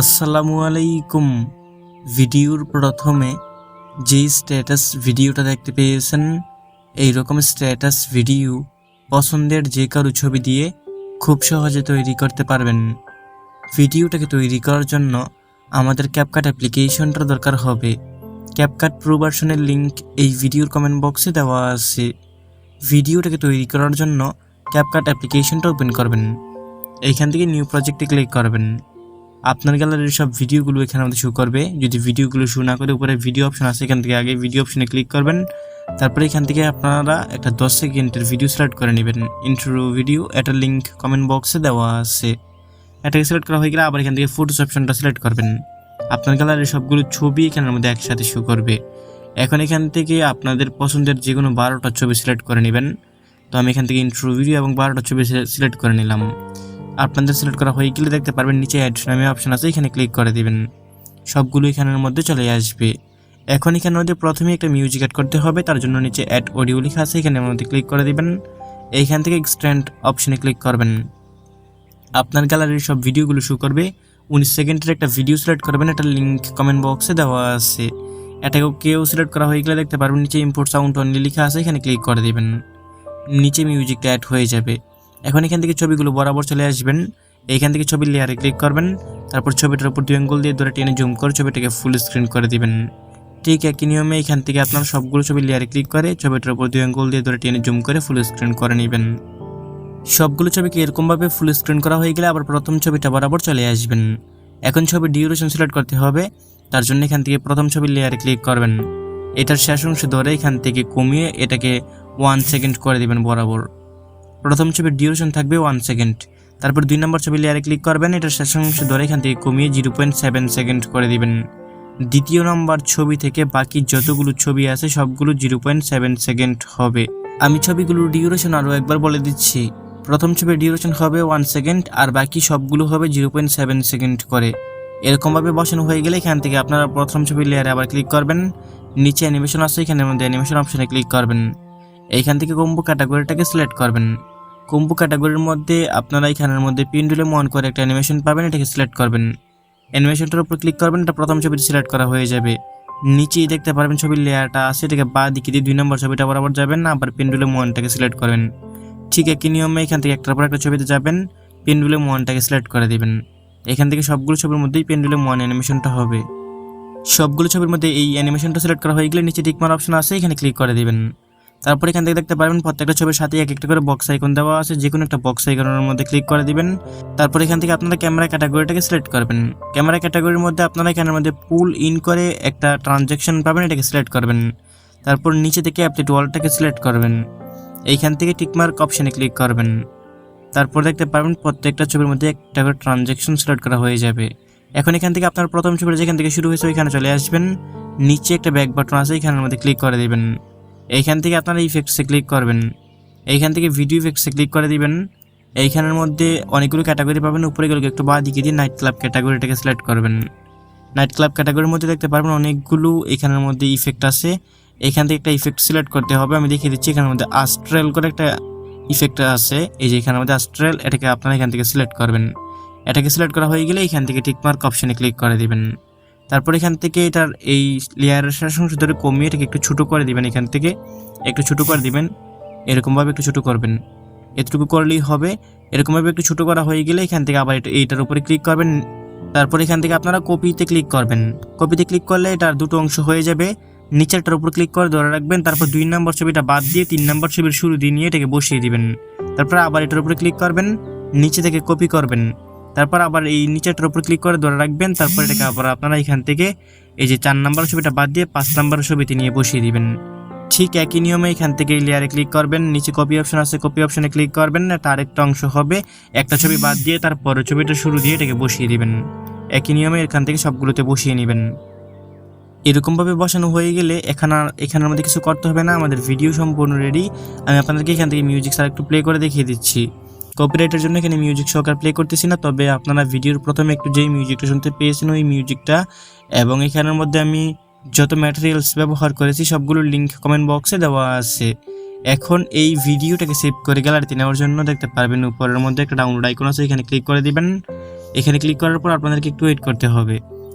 আসসালামু আলাইকুম। ভিডিওর প্রথমে যে স্ট্যাটাস ভিডিওটা দেখতে পেয়েছেন এই রকম স্ট্যাটাস ভিডিও পছন্দের যে কারও ছবি দিয়ে খুব সহজে তৈরি করতে পারবেন। ভিডিওটাকে তৈরি করার জন্য আমাদের ক্যাপকাট অ্যাপ্লিকেশনটার দরকার হবে। ক্যাপকাট প্রো ভার্সনের লিঙ্ক এই ভিডিওর কমেন্ট বক্সে দেওয়া আছে। ভিডিওটাকে তৈরি করার জন্য ক্যাপকাট অ্যাপ্লিকেশনটা ওপেন করবেন। এইখান থেকে নিউ প্রজেক্টে ক্লিক করবেন। আপনার গ্যালারির সব ভিডিওগুলো এখানে আমাদের শো করবে। যদি ভিডিওগুলো শো না করে উপরে ভিডিও অপশন আছে, এখান থেকে আগে ভিডিও অপশনে ক্লিক করবেন। তারপরে এখান থেকে আপনারা একটা দশ সেকেন্ডের ভিডিও সিলেক্ট করে নেবেন। ইন্ট্রো ভিডিও একটা লিঙ্ক কমেন্ট বক্সে দেওয়া আছে। এটাকে সিলেক্ট করা হয়ে গেলে আবার এখান থেকে ফটোস অপশনটা সিলেক্ট করবেন। আপনার গ্যালারির সবগুলো ছবি এখানের মধ্যে একসাথে শো করবে। এখন এখান থেকে আপনাদের পছন্দের যে কোনো বারোটা ছবি সিলেক্ট করে নেবেন। তো আমি এখান থেকে ইন্ট্রো ভিডিও এবং বারোটা ছবি সিলেক্ট করে নিলাম। আপনাদের সিলেক্ট করা হয়ে গেলে দেখতে পারবেন নিচে অ্যাড নামে অপশন আছে, এখানে ক্লিক করে দেবেন। সবগুলো এখানের মধ্যে চলে আসবে। এখন এখানের মধ্যে প্রথমে একটা মিউজিক অ্যাড করতে হবে, তার জন্য নিচে অ্যাড অডিও লেখা আছে, এখানের মধ্যে ক্লিক করে দেবেন। এইখান থেকে এক্সটেন্ড অপশনে ক্লিক করবেন। আপনার গ্যালারির সব ভিডিওগুলো শো করবে। উনিশ সেকেন্ডের একটা ভিডিও সিলেক্ট করবেন, একটা লিঙ্ক কমেন্ট বক্সে দেওয়া আছে। এটাকেও কেউ সিলেক্ট করা হয়ে গেলে দেখতে পারবেন, নিচে ইম্পোর্ট সাউন্ড অনলি লেখা আছে, এখানে ক্লিক করে দেবেন। নিচে মিউজিকটা অ্যাড হয়ে যাবে। এখন এখান থেকে ছবিগুলো বরাবর চলে আসবেন। এইখান থেকে ছবির লেয়ারে ক্লিক করবেন। তারপর ছবিটার উপর দুই দিয়ে ধরে টেনে জুম করে ছবিটাকে ফুল স্ক্রিন করে দিবেন। ঠিক একই নিয়মে এখান থেকে আপনার সবগুলো ছবির লেয়ারে ক্লিক করে ছবিটার উপর দুই দিয়ে ধরে টেনে জুম করে ফুল স্ক্রিন করে নেবেন। সবগুলো ছবিকে এরকমভাবে ফুল স্ক্রিন করা হয়ে গেলে আবার প্রথম ছবিটা বরাবর চলে আসবেন। এখন ছবি ডিউরেশন সিলেক্ট করতে হবে, তার জন্য এখান থেকে প্রথম ছবির লেয়ারে ক্লিক করবেন। এটার শেষ অংশ ধরে এখান থেকে কমিয়ে এটাকে ওয়ান সেকেন্ড করে দিবেন বরাবর। প্রথম ছবির ডিউরেশন থাকবে ওয়ান সেকেন্ড তারপর দুই নম্বর ছবি লেয়ারে ক্লিক করবেন, এটার শেষ অংশ ধরে এখান থেকে কমিয়ে জিরো পয়েন্ট সেভেন সেকেন্ড করে দিবেন। দ্বিতীয় নম্বর ছবি থেকে বাকি যতগুলো ছবি আছে, সবগুলো জিরো পয়েন্ট সেভেন সেকেন্ড হবে। আমি ছবিগুলোর ডিউরেশন আরও একবার বলে দিচ্ছি। প্রথম ছবির ডিউরেশন হবে ওয়ান সেকেন্ড আর বাকি সবগুলো হবে জিরো পয়েন্ট সেভেন সেকেন্ড করে। এরকমভাবে বসানো হয়ে গেলে এখান থেকে আপনারা প্রথম ছবির লেয়ারে আবার ক্লিক করবেন। নিচে অ্যানিমেশন আছে এখানের মধ্যে অ্যানিমেশন অপশনে ক্লিক করবেন। এইখান থেকে কম্বো ক্যাটাগরিটাকে সিলেক্ট করবেন। কম্বো ক্যাটাগরির মধ্যে আপনারা এখানের মধ্যে পিন্ডুলে মন করে একটা অ্যানিমেশন পাবেন, এটাকে সিলেক্ট করবেন। অ্যানিমেশনটার উপর ক্লিক করবেন, এটা প্রথম ছবিটি সিলেক্ট করা হয়ে যাবে। নিচেই দেখতে পারবেন ছবির লেয়ারটা আছে, এটাকে বা দিকে দিয়ে দুই নম্বর ছবিটা বরাবর যাবেন, আবার পেন্ডুলে মনটাকে সিলেক্ট করবেন। ঠিক একই নিয়মে এখান থেকে একটার পর একটা ছবিতে যাবেন পেন্ডুলে মনটাকে সিলেক্ট করে দেবেন। এখান থেকে সবগুলো ছবির মধ্যেই পেন্ডুলে মন অ্যানিমেশনটা হবে। সবগুলো ছবির মধ্যে এই অ্যানিমেশনটা সিলেক্ট করা হয়ে গেলে নিচে টিকমার অপশন আছে, এখানে ক্লিক করে দেবেন। তারপর এখান থেকে দেখতে পারবেন প্রত্যেকটা ছবির সাথে এক একটা করে বক্স আইকন দেওয়া আছে যে কোনো একটা বক্স আইকনের মধ্যে ক্লিক করে দিবেন। তারপর এখান থেকে আপনারা ক্যামেরা ক্যাটাগরিটাকে সিলেক্ট করবেন। ক্যামেরা ক্যাটাগরির মধ্যে আপনারা এখানের মধ্যে পুল ইন করে একটা ট্রানজ্যাকশন পাবেন, এটাকে সিলেক্ট করবেন। তারপর নিচে থেকে অ্যাপলেট ওয়ালটাকে সিলেক্ট করবেন। এইখান থেকে টিকমার্ক অপশানে ক্লিক করবেন। তারপর দেখতে পারবেন প্রত্যেকটা ছবির মধ্যে একটা করে ট্রানজ্যাকশন সিলেক্ট করা হয়ে যাবে। এখন এখান থেকে আপনার প্রথম ছবিটা যেখান থেকে শুরু হয়েছে ওইখানে চলে আসবেন। নিচে একটা ব্যাক বাটন আছে, এখানের মধ্যে ক্লিক করে দেবেন। এইখান থেকে আপনারা ইফেক্টসে ক্লিক করবেন। এইখান থেকে ভিডিও ইফেক্টসে ক্লিক করে দিবেন। এইখানের মধ্যে অনেকগুলো ক্যাটাগরি পাবেন, উপরে গেলে একটু বা দিকে দিয়ে নাইট ক্লাব ক্যাটাগরিটাকে সিলেক্ট করবেন। নাইট ক্লাব ক্যাটাগরির মধ্যে দেখতে পারবেন অনেকগুলো এখানের মধ্যে ইফেক্ট আছে। এখান থেকে একটা ইফেক্ট সিলেক্ট করতে হবে। আমি দেখিয়ে দিচ্ছি, এখানের মধ্যে আস্ট্রেল করে একটা ইফেক্ট আছে। এই যে এখানের মধ্যে আস্ট্রেল এটাকে আপনারা এখান থেকে সিলেক্ট করবেন। এটাকে সিলেক্ট করা হয়ে গেলে এখান থেকে টিকমার্ক অপশানে ক্লিক করে দিবেন। তারপর এখান থেকে এটার এই লেয়ারের অংশ ধরে কমিয়ে এটাকে একটু ছোটো করে দিবেন এখান থেকে। একটু ছোটো করে দিবেন, এরকমভাবে একটু ছোটো করবেন। এতটুকু করলেই হবে। এরকমভাবে একটু ছোটো করা হয়ে গেলে এখান থেকে আবার এইটার উপরে ক্লিক করবেন। তারপর এখান থেকে আপনারা কপিতে ক্লিক করবেন। কপিতে ক্লিক করলে এটার দুটো অংশ হয়ে যাবে। নিচেরটার উপর ক্লিক করে ধরে রাখবেন, তারপর দুই নম্বর ছবিটা বাদ দিয়ে তিন নম্বর ছবির শুরু দিয়ে নিয়ে এটাকে বসিয়ে দিবেন। তারপর আবার এটার উপরে ক্লিক করবেন, নিচে থেকে কপি করবেন। তারপর আবার এই নিচেরটার উপর ক্লিক করে ধরে রাখবেন, তারপর এটাকে আবার আপনারা এখান থেকে এই যে চার নম্বর ছবিটা বাদ দিয়ে পাঁচ নম্বর ছবিতে নিয়ে বসিয়ে দিবেন। ঠিক একই নিয়মে এখান থেকে লেয়ারে ক্লিক করবেন, নিচে কপি অপশন আছে কপি অপশনে ক্লিক করবেন এটা আরেকটা অংশ হবে। একটা ছবি বাদ দিয়ে তারপরে ছবিটা শুরু দিয়ে এটাকে বসিয়ে দিবেন। একই নিয়মে এখান থেকে সবগুলোতে বসিয়ে নেবেন। এরকমভাবে বসানো হয়ে গেলে এখানে এখানের মধ্যে কিছু করতে হবে না, আমাদের ভিডিও সম্পূর্ণ রেডি আমি আপনাদেরকে এখান থেকে মিউজিক স্যার একটু প্লে করে দেখিয়ে দিচ্ছি। কপিরাইটের জন্য এখানে মিউজিক সহকার প্লে করতেছি না, তবে আপনারা ভিডিওর প্রথমে একটু যেই মিউজিকটা শুনতে পেয়েছেন, ওই মিউজিকটা এবং এখানের মধ্যে আমি যত ম্যাটেরিয়ালস ব্যবহার করেছি সবগুলোর লিঙ্ক কমেন্ট বক্সে দেওয়া আছে। এখন এই ভিডিওটাকে সেভ করে গ্যালারিতে নেওয়ার জন্য দেখতে পারবেন, উপরের মধ্যে একটা ডাউনলোড আইকন আছে, এখানে ক্লিক করে দিবেন। এখানে ক্লিক করার পর আপনাদেরকে একটু ওয়েট করতে হবে।